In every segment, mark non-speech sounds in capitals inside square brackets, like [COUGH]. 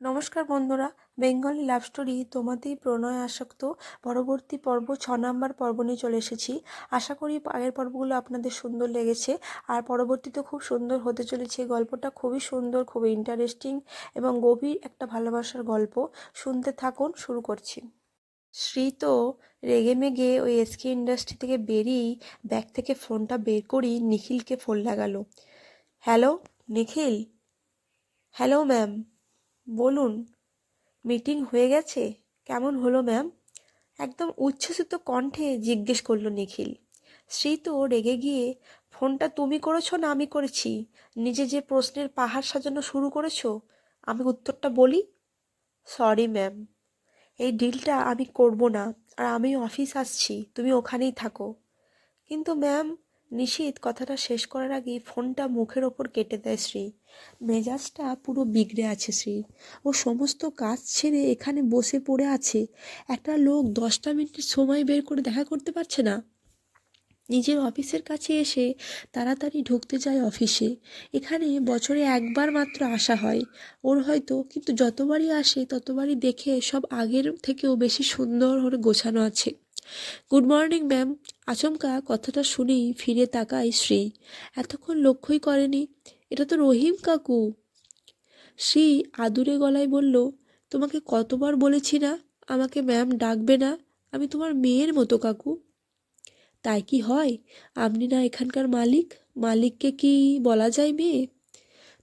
নমস্কার বন্ধুরা, Bengali love story তোমাতেই প্রণয় আসক্ত পরবর্তী পর্ব, ছ নম্বর পর্ব নিয়ে চলে এসেছি। আশা করি আগের পর্বগুলো আপনাদের সুন্দর লেগেছে। আর পরবর্তীতে খুব সুন্দর হতে চলেছে। গল্পটা খুবই সুন্দর, খুবই ইন্টারেস্টিং এবং গভীর একটা ভালোবাসার গল্প। শুনতে থাকুন, শুরু করছি। শ্রী তো রেগে মেগে ওই এসকে ইন্ডাস্ট্রি থেকে বেরিয়েই ব্যাগ থেকে ফোনটা বের করেই নিখিলকে ফোন লাগালো। হ্যালো নিখিল? হ্যালো ম্যাম বলুন মিটিং হয়ে গেছে? কেমন হলো ম্যাম একদম উচ্ছ্বসিত কণ্ঠে জিজ্ঞেস করল নিখিল। শ্রী তো রেগে গিয়ে, ফোনটা তুমি করেছ না আমি করেছি? নিজে যে প্রশ্নের পাহাড় সাজানো শুরু করেছ? আমি উত্তরটা বলি? সরি ম্যাম এই ডিলটা আমি করব না, আর আমি অফিস আসছি, তুমি ওখানেই থাকো। কিন্তু ম্যাম নিশীত, কথাটা শেষ করার আগেই ফোনটা মুখের ওপর কেটে দেয় শ্রী। মেজাজটা পুরো বিগড়ে আছে শ্রী। ও সমস্ত কাজ ছেড়ে এখানে বসে পড়ে আছে। একটা লোক দশটা মিনিট সময় বের করে দেখা করতে পারছে না। নিজের অফিসের কাছে এসে তাড়াতাড়ি ঢুকতে যায় অফিসে। এখানে বছরে একবার মাত্র আসা হয়। ওর হয়তো, কিন্তু যতবারই আসে, ততবারই দেখে সব আগের থেকেও বেশি সুন্দর করে গোছানো আছে। গুড মর্নিং ম্যাম আচমকা কথাটা শুনেই ফিরে তাকায় শ্রী। এতক্ষণ লক্ষ্যই করেনি। এটা তো রহিম কাকু। শ্রী আদুরে গলায় বলল, তোমাকে কতবার বলেছি না? আমাকে ম্যাম ডাকবে না। আমি তোমার মেয়ের মতো কাকু। তাই কি হয়? আপনি না এখানকার মালিক? মালিককে কি বলা যায় মেয়ে?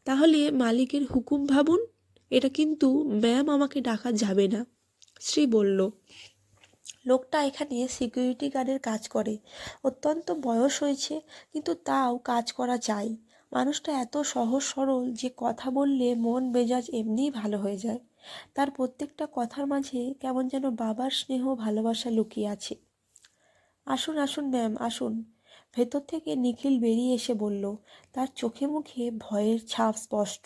তাহলে মালিকের হুকুম ভাবুন। এটা কিন্তু ম্যাম আমাকে ডাকা যাবে না। শ্রী বলল লোকটা এখানে সিকিউরিটি গার্ডের কাজ করে। অত্যন্ত বয়স হয়েছে, কিন্তু তাও কাজ করা চাই মানুষটা এত সহজ সরল যে কথা বললে মন মেজাজ এমনিই ভালো হয়ে যায়। তার প্রত্যেকটা কথার মাঝে কেমন যেন বাবার স্নেহ ভালোবাসা লুকিয়ে আছে। আসুন আসুন ম্যাম আসুন। ভেতর থেকে নিখিল বেরিয়ে এসে বলল, তার চোখে মুখে ভয়ের ছাপ স্পষ্ট।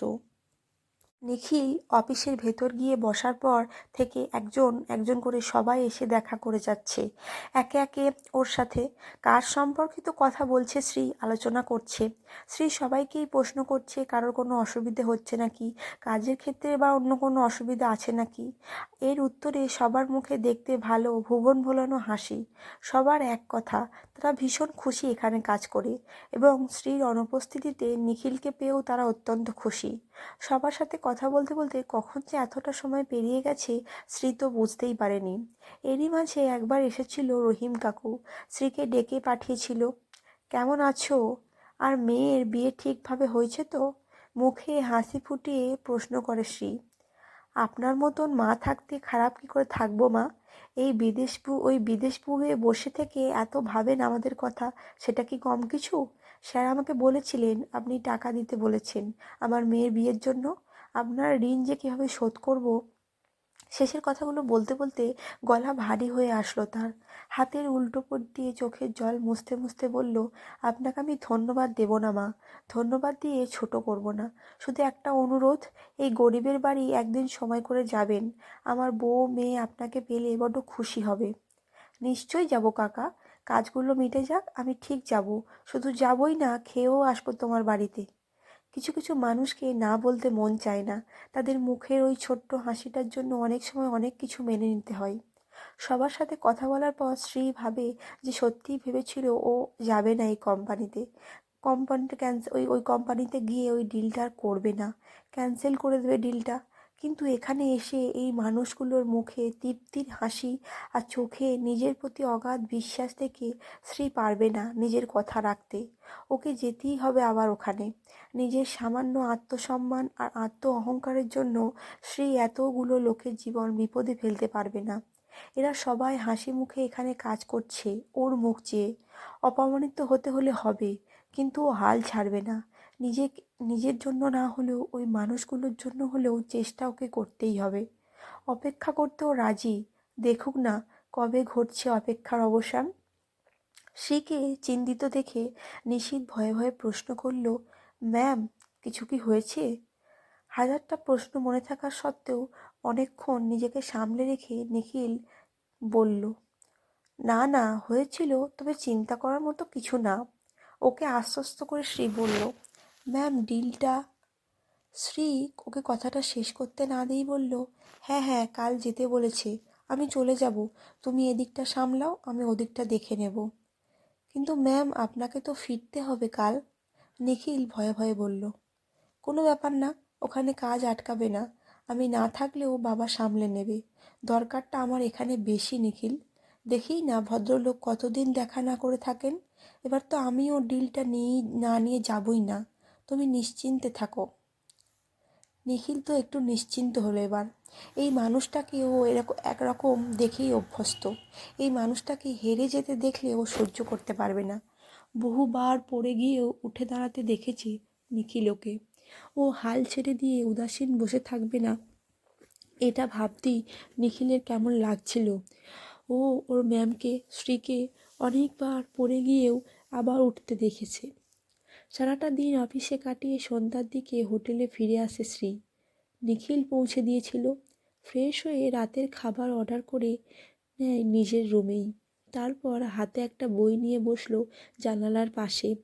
নিখিল অফিসের ভেতর গিয়ে বসার পর থেকে একজন একজন করে সবাই এসে দেখা করে যাচ্ছে। একে একে ওর সাথে কার সম্পর্কিত কথা বলছে শ্রী আলোচনা করছে। শ্রী সবাইকেই প্রশ্ন করছে, কারোর কোনো অসুবিধে হচ্ছে নাকি? কাজের ক্ষেত্রে বা অন্য কোনো অসুবিধা আছে নাকি? এর উত্তরে সবার মুখে দেখতে ভালো, ভুবন ভোলানো হাসি। সবার এক কথা, তারা ভীষণ খুশি এখানে কাজ করে এবং শ্রীর অনুপস্থিতিতে নিখিলকে পেয়েও তারা অত্যন্ত খুশি। সবার সাথে কথা বলতে বলতে কখন যে এতটা সময় পেরিয়ে গেছে, শ্রী তো বুঝতেই পারেনি। এরই মাঝে একবার এসেছিল রহিম কাকু। শ্রীকে ডেকে পাঠিয়েছিল, কেমন আছো? আর মেয়ের বিয়ে ঠিকভাবে হয়েছে তো? মুখে হাসি ফুটিয়ে প্রশ্ন করে শ্রী। আপনার মতন মা থাকতে খারাপ কী করে থাকব মা? এই বিদেশ ওই বিদেশ হয়ে বসে থেকে এত ভাবেন আমাদের কথা, সেটা কি কম কিছু? স্যার আমাকে বলেছিলেন, আপনি টাকা দিতে বলেছেন, আমার মেয়ের বিয়ের জন্য। আপনার ঋণ যে কীভাবে শোধ করব? শেষের কথাগুলো বলতে বলতে গলা ভারী হয়ে আসলো তার। হাতের উল্টো পট দিয়ে চোখের জল মুছতে মুছতে বলল, আপনাকে আমি ধন্যবাদ দেব না, মা। ধন্যবাদ দিয়ে ছোট করব না। শুধু একটা অনুরোধ, এই গরিবের বাড়ি একদিন সময় করে যাবেন। আমার বউ, মেয়ে আপনাকে পেলে বড্ড খুশি হবে। নিশ্চয়ই যাব, কাকা। কাজগুলো মিটে যাক, আমি ঠিক যাব। শুধু যাবই না, খেয়েও আসব তোমার বাড়িতে। কিছু কিছু মানুষকে না বলতে মন চায় না। তাদের মুখের ওই ছোট্ট হাসিটার জন্য অনেক সময় অনেক কিছু মেনে নিতে হয়। সবার সাথে কথা বলার পর শ্রী ভাবে যে সত্যিই ভেবেছিল ও যাবে না এই কোম্পানিতে। কোম্পানিটা ক্যান্সেল ওই ওই কোম্পানিতে গিয়ে ওই ডিলটা আর করবে না। ক্যান্সেল করে দেবে ডিলটা কিন্তু এখানে এসে এই মানুষগুলোর মুখে তৃপ্তির হাসি আর চোখে নিজের প্রতি অগাধ বিশ্বাস থেকে শ্রী পারবে না নিজের কথা রাখতে। ওকে যেতেই হবে আবার ওখানে। নিজের সামান্য আত্মসম্মান আর আত্ম অহংকারের জন্য শ্রী এতগুলো লোকের জীবন বিপদে ফেলতে পারবে না। এরা সবাই হাসি মুখে এখানে কাজ করছে, ওর মুখ চেয়ে। অপমানিত হতে হলে হবে, কিন্তু ও হাল ছাড়বে না। নিজে নিজের জন্য না হলেও, ওই মানুষগুলোর জন্য হলেও চেষ্টা ওকে করতেই হবে। অপেক্ষা করতেও রাজি। দেখুক না কবে ঘটছে অপেক্ষার অবসান। শ্রীকে চিন্তিত দেখে নিশীত ভয়ে ভয়ে প্রশ্ন করল, ম্যাম, কিছু কি হয়েছে? হাজারটা প্রশ্ন মনে থাকা সত্ত্বেও অনেকক্ষণ নিজেকে সামলে রেখে নিখিল বলল, না না, হয়েছিল, তবে চিন্তা করার মতো কিছু না। ওকে আশ্বস্ত করে শ্রী বলল ম্যাম, ডিলটা। শ্রী ওকে কথাটা শেষ করতে না দিয়েই বলল হ্যাঁ হ্যাঁ কাল যেতে বলেছে। আমি চলে যাব। তুমি এদিকটা সামলাও, আমি ওদিকটা দেখে নেব। কিন্তু ম্যাম, আপনাকে তো ফিরতে হবে কাল, নিখিল ভয়ে ভয়ে বলল। কোনো ব্যাপার না, ওখানে কাজ আটকাবে না। আমি না থাকলেও বাবা সামলে নেবে। দরকারটা আমার এখানে বেশি, নিখিল। দেখি না, ভদ্রলোক কতদিন দেখা না করে থাকেন? এবার তো আমিও ডিলটা নিয়ে, না নিয়ে যাবই না। তুমি নিশ্চিন্তে থাকো। নিখিল তো একটু নিশ্চিন্ত হলো এবার। এই মানুষটাকে ও এরকম, একরকম দেখেই অভ্যস্ত। এই মানুষটাকে হেরে যেতে দেখলে ও সহ্য করতে পারবে না। বহুবার পড়ে গিয়েও উঠে দাঁড়াতে দেখেছি নিখিল ওকে। ও হাল ছেড়ে দিয়ে উদাসীন বসে থাকবে না, এটা ভাবতেই নিখিলের কেমন লাগছিল। ও ওর ম্যামকে শ্রীকে অনেকবার পড়ে গিয়েও আবার উঠতে দেখেছে। সারাটা দিন অফিসে কাটিয়ে সন্ধ্যার দিকে হোটেলে ফিরে আসে শ্রী। নিখিল পৌঁছে দিয়েছিল। ফ্রেশ হয়ে রাতের খাবার অর্ডার করে নেয় নিজের রুমেই। তারপর হাতে একটা বই নিয়ে বসল জানালার পাশে।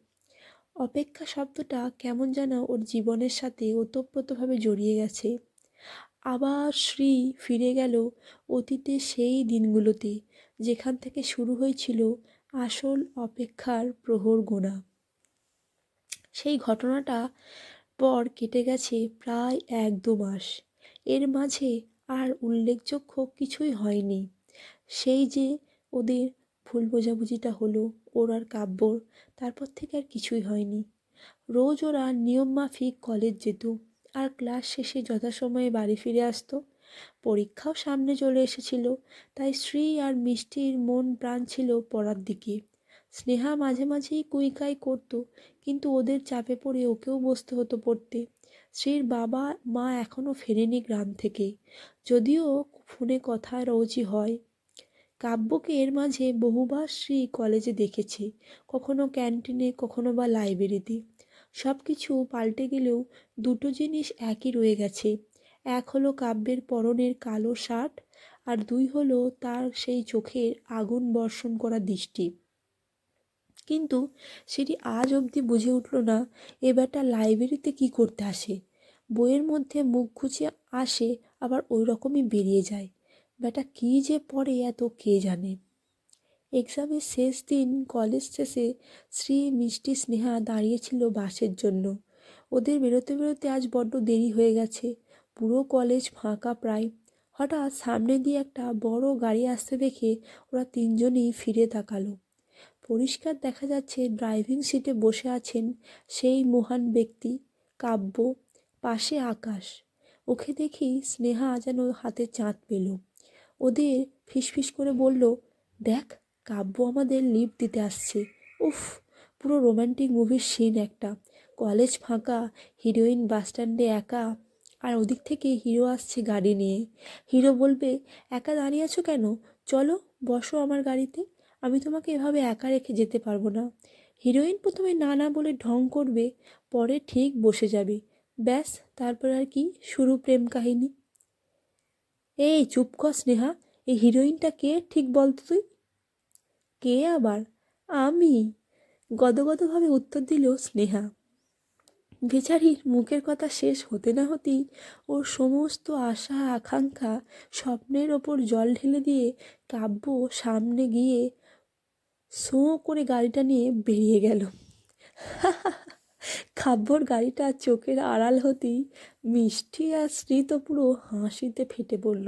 অপেক্ষা শব্দটা কেমন যেন ওর জীবনের সাথে ওতপ্রোতভাবে জড়িয়ে গেছে। আবার শ্রী ফিরে গেল অতীতে সেই দিনগুলোতে, যেখান থেকে শুরু হয়েছিল আসল অপেক্ষার প্রহর গোনা। সেই ঘটনাটা পর কেটে গেছে প্রায় এক দু মাস। এর মাঝে আর উল্লেখযোগ্য কিছুই হয়নি। সেই যে ওদের ভুল বোঝাবুঝিটা হলো ওর আর কাব্যর তারপর থেকে আর কিছুই হয়নি। রোজ ওরা নিয়মমাফিক কলেজ যেত আর ক্লাস শেষে যথাসময়ে বাড়ি ফিরে আসতো। পরীক্ষাও সামনে চলে এসেছিল, তাই শ্রী আর মিষ্টির মন প্রাণ ছিল পড়ার দিকে। স্নেহা মাঝে মাঝেই কুইকাই করতো কিন্তু ওদের চাপে পড়ে ওকেও বসতে হতো পড়তে। শ্রীর বাবা, মা এখনও ফেরেনি গ্রাম থেকে। যদিও ফোনে কথা রোজই হয়। কাব্যকে এর মাঝে বহুবার শ্রী কলেজে দেখেছে, কখনো ক্যান্টিনে, কখনো বা লাইব্রেরিতে। সব কিছু পাল্টে গেলেও দুটো জিনিস একই রয়ে গেছে। এক হলো কাব্যের পরনের কালো শার্ট, আর দুই হলো তার সেই চোখের আগুন বর্ষণ করা দৃষ্টি। কিন্তু সেটি আজ অবধি বুঝে উঠল না, এ বেটা লাইব্রেরিতে কি করতে আসে। বইয়ের মধ্যে মুখ খুঁজে আসে, আবার ওই রকমই বেরিয়ে যায়। বেটা কী যে পড়ে এত কে জানে। এক্সামের শেষ দিন, কলেজ শেষে শ্রী মিষ্টি স্নেহা দাঁড়িয়েছিল বাসের জন্য। ওদের বেরোতে বেরোতে আজ বড্ড দেরি হয়ে গেছে। পুরো কলেজ ফাঁকা প্রায়। হঠাৎ সামনে দিয়ে একটা বড় গাড়ি আসতে দেখে ওরা তিনজনই ফিরে তাকালো। পরিষ্কার দেখা যাচ্ছে ড্রাইভিং সিটে বসে আছেন সেই মহান ব্যক্তি, কাব্য, পাশে আকাশ। ওকে দেখি স্নেহা যেন হাতে চাঁদ পেল। ওদের ফিসফিস করে বলল, দেখ, কাব্য আমাদের লিফট দিতে আসছে। উফ, পুরো রোম্যান্টিক মুভির সিন একটা। কলেজ ফাঁকা, হিরোইন বাস স্ট্যান্ডে একা, আর ওদিক থেকে হিরো আসছে গাড়ি নিয়ে। হিরো বলবে, একা দাঁড়িয়ে আছো কেন? চলো, বসো আমার গাড়িতে। আমি তোমাকে এভাবে একা রেখে যেতে পারব না। হিরোইন প্রথমে না না বলে ঢং করবে, পরে ঠিক বসে যাবে। ব্যাস, তারপর আর কি শুরু প্রেম কাহিনী। এই, চুপ কর স্নেহা, এই হিরোইনটা কে ঠিক বলতো তুই? কে আবার? আমি। গদগদভাবে উত্তর দিল স্নেহা। বেচারির মুখের কথা শেষ হতে না হতেই ওর সমস্ত আশা, আকাঙ্ক্ষা স্বপ্নের ওপর জল ঢেলে দিয়ে কাব্য সামনে গিয়ে সোঁ করে গাড়িটা নিয়ে বেরিয়ে গেল। কাব্যর গাড়িটা চোখের আড়াল হতেই মিষ্টি আর শ্রী তো পুরো হাসিতে ফেটে পড়ল।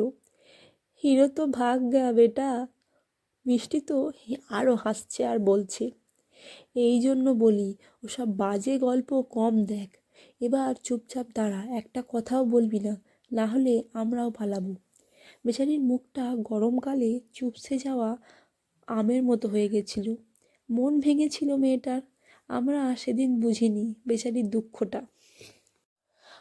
হিরো তো ভাগ গা বেটা মিষ্টি তো আরও হাসছে আর বলছে, এই জন্য বলি, ওসব বাজে গল্প কম দেখ। এবার চুপচাপ দাঁড়া, একটা কথাও বলবি না না হলে আমরাও পালাবো। বেচারির মুখটা গরমকালে চুপসে যাওয়া আমের মতো হয়ে গেছিল। মন ভেঙেছিল মেয়েটার। আমরা সেদিন বুঝিনি বেচারির দুঃখটা।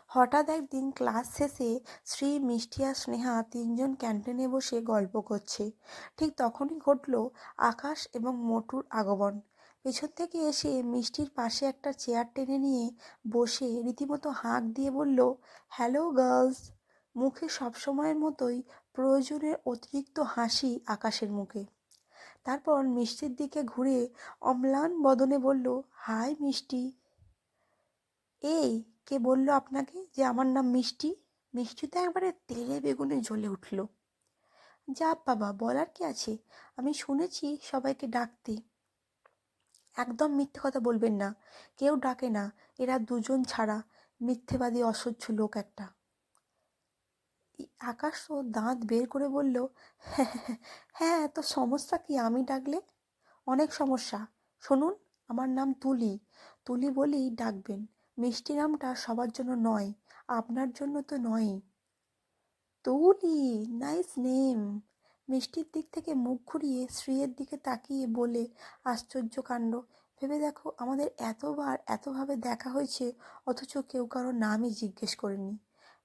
হঠাৎ একদিন ক্লাস শেষে শ্রী, মিষ্টি আর স্নেহা তিনজন ক্যান্টিনে বসে গল্প করছে। ঠিক তখনই ঘটল আকাশ এবং মোটুর আগমন। পেছন থেকে এসে মিষ্টির পাশে একটা চেয়ার টেনে নিয়ে বসে রীতিমতো হাঁক দিয়ে বলল, হ্যালো গার্লস। মুখে সবসময়ের মতোই প্রয়োজনের অতিরিক্ত হাসি আকাশের মুখে। তারপর মিষ্টির দিকে ঘুরে অম্লান বদনে বলল, হাই মিষ্টি। এই, কে বলল আপনাকে যে আমার নাম মিষ্টি? মিষ্টি তো একবারে তেলে বেগুনে জ্বলে উঠল। যা বাবা, বলার কি আছে? আমি শুনেছি সবাইকে ডাকতে। একদম মিথ্যে কথা বলবেন না, কেউ ডাকে না, এরা দুজন ছাড়া মিথ্যেবাদী অসহ্য লোক একটা। ই- আকাশ তো দাঁত বের করে বলল হ্যাঁ তো সমস্যা কি আমি ডাকলে? অনেক সমস্যা। শুনুন, আমার নাম তুলি। তুলি বলেই ডাকবেন। মিষ্টি নামটা সবার জন্য নয়, আপনার জন্য তো নয়ই। তুলি, নাইস নেম। মিষ্টির দিক থেকে মুখ ঘুরিয়ে শ্রীয়ের দিকে তাকিয়ে বলে, আশ্চর্য কাণ্ড। ভেবে দেখো, আমাদের এতবার এতভাবে দেখা হয়েছে, অথচ কেউ কারও নামই জিজ্ঞেস করেনি।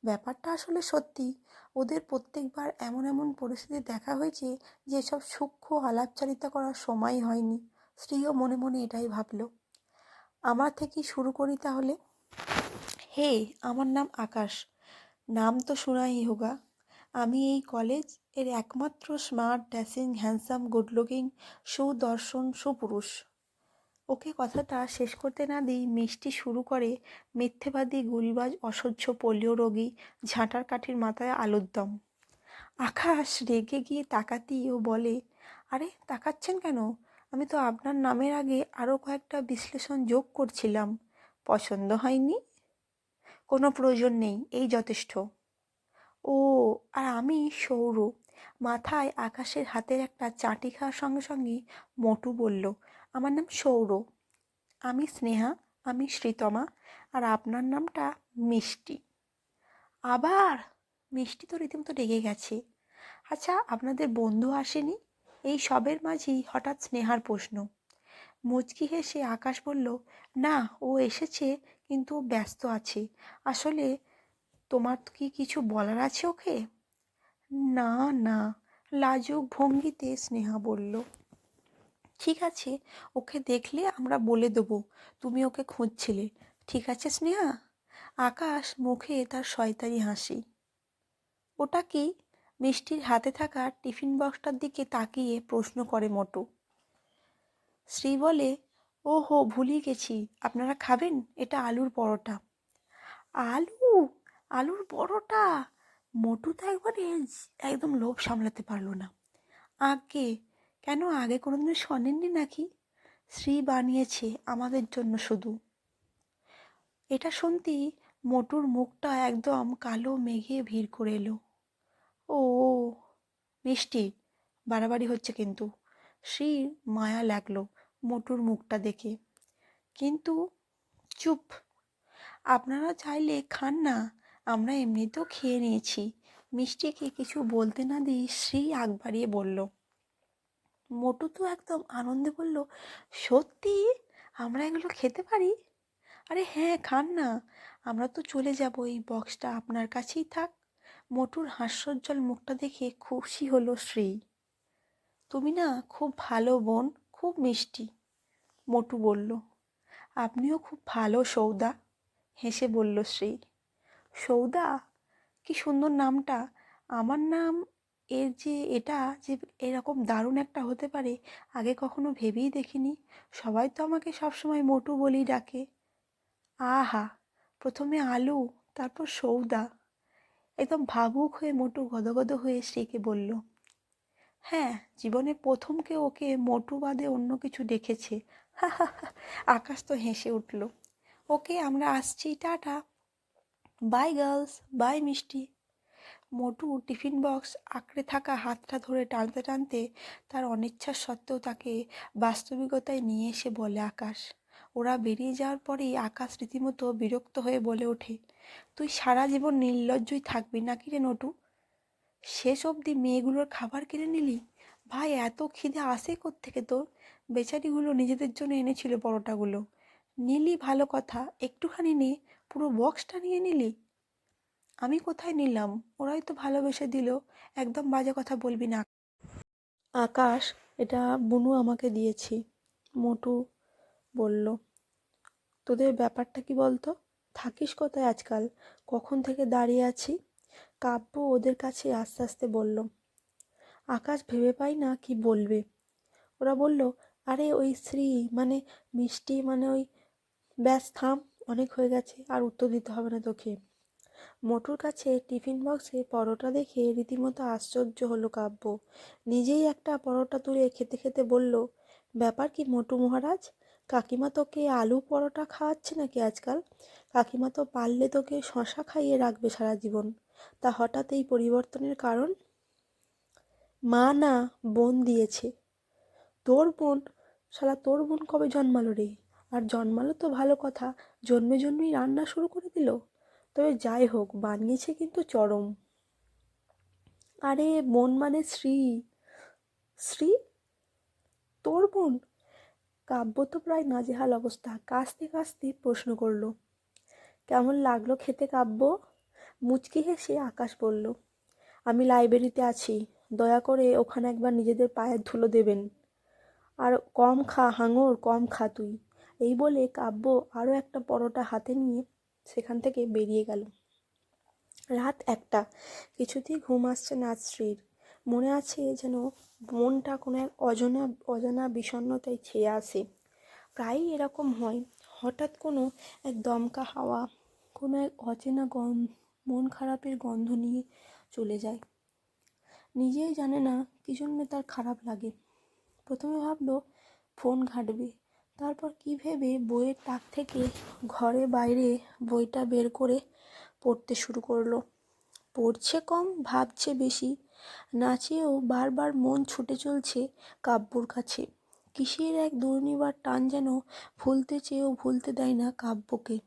ব্যাপারটা আসলে সত্যি। ওদের প্রত্যেকবার এমন এমন পরিস্থিতি দেখা হয়েছে যে সব সূক্ষ্ম আলাপচারিতা করার সময় হয়নি। স্ত্রীও মনে মনে এটাই ভাবল। আমার থেকেই শুরু করি তাহলে? হে, আমার নাম আকাশ। নাম তো শোনাই হোগা। আমি এই কলেজের একমাত্র smart, dashing, handsome, good looking, সুদর্শন, সুপুরুষ। ওকে কথাটা শেষ করতে না দিই মিষ্টি শুরু করে মিথ্যেবাদী, গুলবাজ, অসহ্য পোলিও রোগী ঝাঁটার কাঠির মাথায় আলুর দম। আকাশ রেগে গিয়ে তাকাতেই ও বলে, আরে, তাকাচ্ছেন কেন? আমি তো আপনার নামের আগে আরও কয়েকটা বিশ্লেষণ যোগ করছিলাম। পছন্দ হয়নি? কোনো প্রয়োজন নেই, এই যথেষ্ট। ও, আর আমি সৌর মাথায় আকাশের হাতের একটা চাটি খাওয়ার সঙ্গে সঙ্গে মোটু বলল আমার নাম সৌর আমি স্নেহা, আমি শ্রীতমা, আর আপনার নামটা মিষ্টি। আবার মিষ্টি তো রীতিমতো রেগে গেছে। আচ্ছা আপনাদের বন্ধু আসেনি? এই সবের মাঝেই হঠাৎ স্নেহার প্রশ্ন। মুচকি হেসে আকাশ বলল, না, ও এসেছে, কিন্তু ব্যস্ত আছে। আসলে তোমার কি কিছু বলার আছে ওকে? না না। লাজুক ভঙ্গিতে স্নেহা বলল। ঠিক আছে, ওকে দেখলে আমরা বলে দেবো, তুমি ওকে খুঁজছিলে। ঠিক আছে, স্নেহা? আকাশ মুখে তার শয়তানি হাসি। ওটা কি? মিষ্টির হাতে থাকা টিফিন বক্সটার দিকে তাকিয়ে প্রশ্ন করে মোটু। শ্রী বলে ও হো ভুলিয়ে গেছি। আপনারা খাবেন? এটা আলুর পরোটা। আলু? আলুর পরোটা? মোটু তো একবারে একদম লোভ সামলাতে পারল না। আগে কেন আগে কোনোদিন শোনেননি নাকি? শ্রী বানিয়েছে আমাদের জন্য শুধু। এটা শুনতেই মোটুর মুখটা একদম কালো মেঘে ভিড় করে এলো। ও, মিষ্টি, বাড়াবাড়ি হচ্ছে কিন্তু। শ্রীর মায়া লাগল মোটুর মুখটা দেখে। কিন্তু চুপ, আপনারা চাইলে খান না, আমরা এমনিতেও খেয়ে নিয়েছি। মিষ্টিকে কিছু বলতে না দিয়ে শ্রী আগ বাড়িয়ে বলল মোটু তো একদম আনন্দে বলল, সত্যি? আমরা এগুলো খেতে পারি? আরে হ্যাঁ খান না। আমরা তো চলে যাব, এই বক্সটা আপনার কাছেই থাক। মোটুর হাস্যোজ্জ্বল মুখটা দেখে খুশি হলো শ্রী। তুমি না খুব ভালো বোন, খুব মিষ্টি, মোটু বলল। আপনিও খুব ভালো সৌদা, হেসে বলল শ্রী। সৌদা? কি সুন্দর নামটা। আমার নাম এর যে এটা যে এরকম দারুণ একটা হতে পারে, আগে কখনো ভেবেই দেখিনি। সবাই তো আমাকে সবসময় মোটু বলেই ডাকে। আহা, প্রথমে আলু, তারপর সৌদা। একদম ভাবুক হয়ে মোটু গদগদ হয়ে শ্রীকে বলল হ্যাঁ জীবনে প্রথম কেউ ওকে মোটু বাদে অন্য কিছু দেখেছে। [LAUGHS] আকাশ তো হেসে উঠল, ওকে আমরা আসছি, টাটা। বাই গার্লস, বাই মিষ্টি। মোটু টিফিন বক্স আঁকড়ে থাকা হাতটা ধরে টানতে টানতে তার অনিচ্ছা সত্ত্বেও তাকে বাস্তবিকতায় নিয়ে এসে বলে আকাশ। ওরা বেরিয়ে যাওয়ার পরেই আকাশ রীতিমতো বিরক্ত হয়ে বলে ওঠে, তুই সারা জীবন নির্লজ্জই থাকবি নাকি রে নটু? শেষ অবধি মেয়েগুলোর খাবার কিনে নিলি? ভাই, এত খিদে আসে থেকে তোর? বেচারিগুলো নিজেদের জন্য এনেছিল পরোটাগুলো। নিলি ভালো কথা, একটুখানি নে, পুরো বক্সটা নিয়ে নিলি? আমি কোথায় নিলাম? ওরাই তো ভালোবেসে দিল। একদম বাজে কথা বলবি না। আকাশ, এটা বুনু আমাকে দিয়েছি। মোটু বলল, তোদের ব্যাপারটা কি বলতো? থাকিস কোথায় আজকাল? কখন থেকে দাঁড়িয়ে আছি? কাব্য ওদের কাছে আস্তে আস্তে বলল, আকাশ ভেবে পাই না কি বলবে। ওরা বলল, আরে ওই শ্রী মানে মিষ্টি মানে ওই, ব্যাস থাম, অনেক হয়ে গেছে, আর উত্তর দিতে হবে না তোকে। মোটুর কাছে টিফিন বক্সে পরোটা দেখে রীতিমতো আশ্চর্য হলো কাব্য। নিজেই একটা পরোটা তুলে খেতে খেতে বলল, ব্যাপার কি মোটু মহারাজ? কাকিমা তোকে আলু পরোটা খাওয়াচ্ছে নাকি আজকাল? কাকিমা তো পারলে তোকে শশা খাইয়ে রাখবে সারা জীবন। তা হঠাৎ এই পরিবর্তনের কারণ? মা না, বোন দিয়েছে। তোর বোন? শালা তোর বোন কবে জন্মালো রে? আর জন্মালো তো ভালো কথা, জন্মে জন্মেই রান্না শুরু করে দিল? তবে যাই হোক, বানিয়েছে কিন্তু চরম। আরে, বোন মানে শ্রী শ্রী তোর বোন? কাব্য তো প্রায় নাজেহাল অবস্থা। কাস্তে কাস্তে প্রশ্ন করল। কেমন লাগল খেতে কাব্য? মুচকি হেসে আকাশ বলল, আমি লাইব্রেরিতে আছি। দয়া করে ওখানে একবার নিজেদের পায়ের ধুলো দেবেন। আর কম খা, হাঙর, কম খা তুই। এই বলে কাব্য আরও একটা পরোটা হাতে নিয়ে সেখান থেকে বেরিয়ে গেল। রাত একটা। কিছুতেই ঘুম আসছে না শ্রীর মনে আছে যেন মনটা কোনো এক অজানা অজানা বিষণ্ণতায় ছেয়ে আসে প্রায়ই এরকম হয়। হঠাৎ কোনো এক দমকা হাওয়া, কোনো এক অচেনা গন মন খারাপের গন্ধ নিয়ে চলে যায়। নিজেই জানে না কী জন্যে তার খারাপ লাগে। প্রথমে ভাবলো, ফোন ঘাঁটবে। তারপর কী ভেবে বইয়ের তাক থেকে ঘরে বাইরে বইটা বের করে পড়তে শুরু করল। পড়ছে কম, ভাবছে বেশি, নাচেও বারবার মন ছুটে চলছে কাব্যর কাছে। কিসের এক দুর্নিবার টান যেন ভুলতে চেয়েও ভুলতে দেয় না কাব্যকে।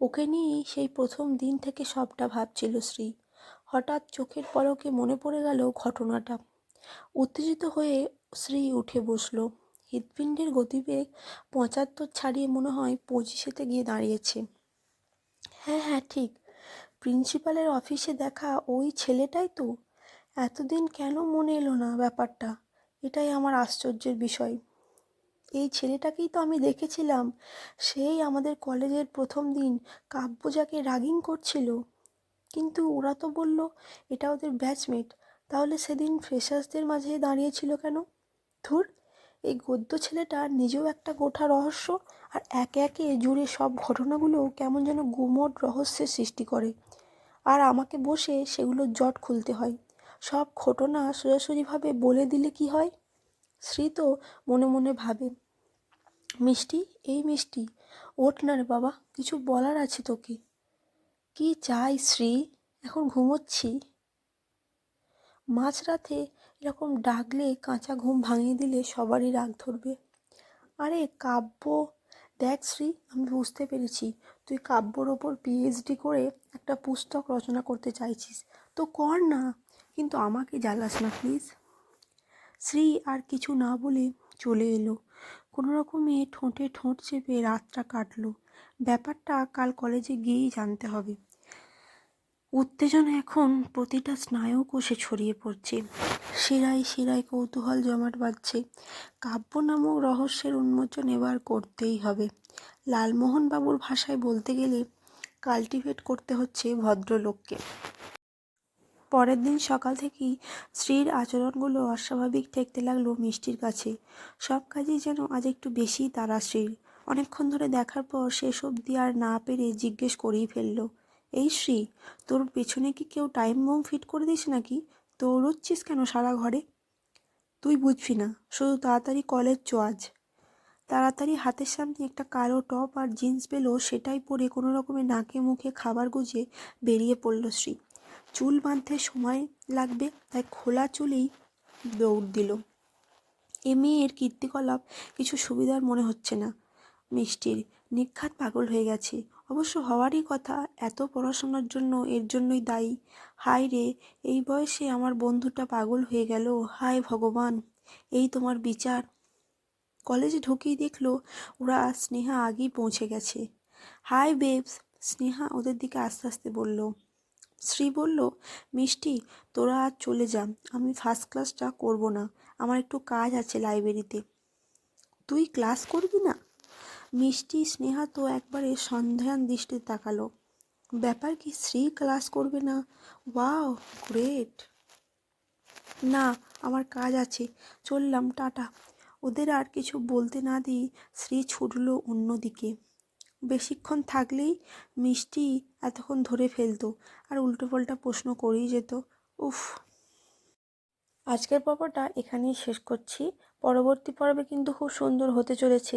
ওকে নিয়েই সেই প্রথম দিন থেকে সবটা ভাবছিল শ্রী। হঠাৎ চোখের পলকে মনে পড়ে গেল ঘটনাটা। উত্তেজিত হয়ে শ্রী উঠে বসল। হৃৎপিণ্ডের গতিবেগ পঁচাত্তর ছাড়িয়ে মনে হয় পঁচিশেতে গিয়ে দাঁড়িয়েছে। হ্যাঁ হ্যাঁ ঠিক। প্রিন্সিপালের অফিসে দেখা ওই ছেলেটাই তো? এতদিন কেন মনে এলো না ব্যাপারটা? এটাই আমার আশ্চর্যের বিষয়। এই ছেলেটাকেই তো আমি দেখেছিলাম। সেই আমাদের কলেজের প্রথম দিন কাব্য যাকে রাগিং করছিল। কিন্তু ওরা তো বলল, এটা ওদের ব্যাচমেট তাহলে সেদিন ফ্রেশার্সদের মাঝে দাঁড়িয়েছিল কেন? ধুর এই গদ্য ছেলেটা নিজেও একটা গোঠা রহস্য আর একে একে জুড়ে সব ঘটনাগুলো কেমন যেন গুমট রহস্যের সৃষ্টি করে। আর আমাকে বসে সেগুলো জট খুলতে হয়। সব ঘটনা সোজাসুজিভাবে বলে দিলে কি হয়? শ্রী তো মনে মনে ভাবে, মিষ্টি, এই মিষ্টি, ওঠ না রে বাবা, কিছু বলার আছে তোকে। কি চাই শ্রী এখন ঘুমোচ্ছি। মাঝরাতে এরকম ডাকলে কাঁচা ঘুম ভাঙিয়ে দিলে সবারই রাগ ধরবে। আরে কাব্য, দেখ শ্রী, আমি বুঝতে পেরেছি। তুই কাব্যর ওপর পিএইচডি করে একটা পুস্তক রচনা করতে চাইছিস। তো কর না, কিন্তু আমাকে জ্বালাস না প্লিজ শ্রী আর কিছু না বলে চলে এলো। কোনো রকমে ঠোঁটে ঠোঁট চেপে রাতটা কাটলো। ব্যাপারটা কাল কলেজে গিয়েই জানতে হবে। উত্তেজনা এখন প্রতিটা স্নায়ু কোষে ছড়িয়ে পড়ছে। শিরায় শিরায় কৌতূহল জমাট বাঁধছে। কাব্য নামক রহস্যের উন্মোচন এবার করতেই হবে। লালমোহন বাবুর ভাষায় বলতে গেলে, কাল্টিভেট করতে হচ্ছে ভদ্রলোককে। পরের দিন সকাল থেকেই স্ত্রীর আচরণগুলো অস্বাভাবিক ঠেকতে লাগল মিষ্টির কাছে। সব কাজেই যেন আজ একটু বেশি তারা শ্রীর অনেকক্ষণ ধরে দেখার পর শেষ অবধি আর না পেরে জিজ্ঞেস করেই ফেলল। এই শ্রী, তোর পেছনে কি কেউ টাইম বোম ফিট করে দিস নাকি? দৌড়চ্ছিস কেন সারা ঘরে? তুই বুঝবি না, শুধু তাড়াতাড়ি কলেজ চো আজ। তাড়াতাড়ি হাতের সামনে একটা কালো টপ আর জিন্স পেল, সেটাই পরে কোনো রকমে নাকে মুখে খাবার গুজে বেরিয়ে পড়ল শ্রী। চুল বাঁধতে সময় লাগবে, তাই খোলা চুলেই দৌড় দিল। এ মেয়ের কীর্তিকলাপ কিছু সুবিধার মনে হচ্ছে না। মিষ্টির নিঘাত পাগল হয়ে গেছে। অবশ্য হওয়ারই কথা, এত পড়াশোনার জন্য এর জন্যই দায়ী। হায় রে, এই বয়সে আমার বন্ধুটা পাগল হয়ে গেল, হায় ভগবান, এই তোমার বিচার। কলেজে ঢুকেই দেখল ওরা স্নেহা আগেই পৌঁছে গেছে। হাই বেবস স্নেহা ওদের দিকে আস্তে আস্তে বলল। শ্রী বলল, মিষ্টি, তোরা আজ চলে যা, আমি ফার্স্ট ক্লাসটা করব না, আমার একটু কাজ আছে লাইব্রেরিতে তুই ক্লাস করবি না? মিষ্টি স্নেহা তো একবারে সন্ধ্যান দৃষ্টি তাকালো। ব্যাপার কি শ্রী ক্লাস করবে না? ওয়াও গ্রেট না, আমার কাজ আছে। চললাম, টাটা। ওদের আর কিছু বলতে না দিই শ্রী ছুটল অন্যদিকে। বেশিক্ষণ থাকলেই মিষ্টি এতক্ষণ ধরে ফেলতো আর উল্টোপাল্টা প্রশ্ন করেই যেত, উফ! আজকের পর্বটা এখানেই শেষ করছি। পরবর্তী পর্বে কিন্তু খুব সুন্দর হতে চলেছে।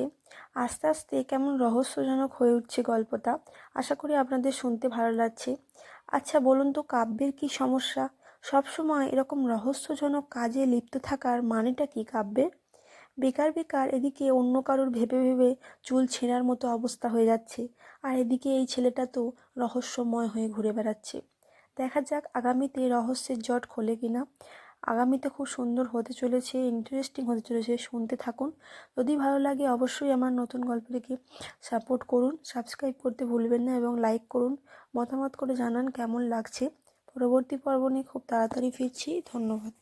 আস্তে আস্তে কেমন রহস্যজনক হয়ে উঠছে গল্পটা, আশা করি আপনাদের শুনতে ভালো লাগছে। আচ্ছা বলুন তো, কাব্যের কি সমস্যা? সবসময় এরকম রহস্যজনক কাজে লিপ্ত থাকার মানেটা কি কাব্যের? বেকার বেকার এদিকে অন্য কারোর ভেবে ভেবে চুল ছেঁড়ার মতো অবস্থা হয়ে যাচ্ছে, আর এদিকে এই ছেলেটা তো রহস্যময় হয়ে ঘুরে বেড়াচ্ছে। দেখা যাক আগামীতে রহস্যের জট খোলে কিনা। আগামীতে খুব সুন্দর হতে চলেছে ইন্টারেস্টিং হতে চলেছে, শুনতে থাকুন। যদি ভালো লাগে অবশ্যই আমার নতুন গল্পটিকে সাপোর্ট করুন সাবস্ক্রাইব করতে ভুলবেন না এবং লাইক করুন। মতামত করে জানান কেমন লাগছে। পরবর্তী পর্ব নিয়ে খুব তাড়াতাড়ি ফিরছি। ধন্যবাদ।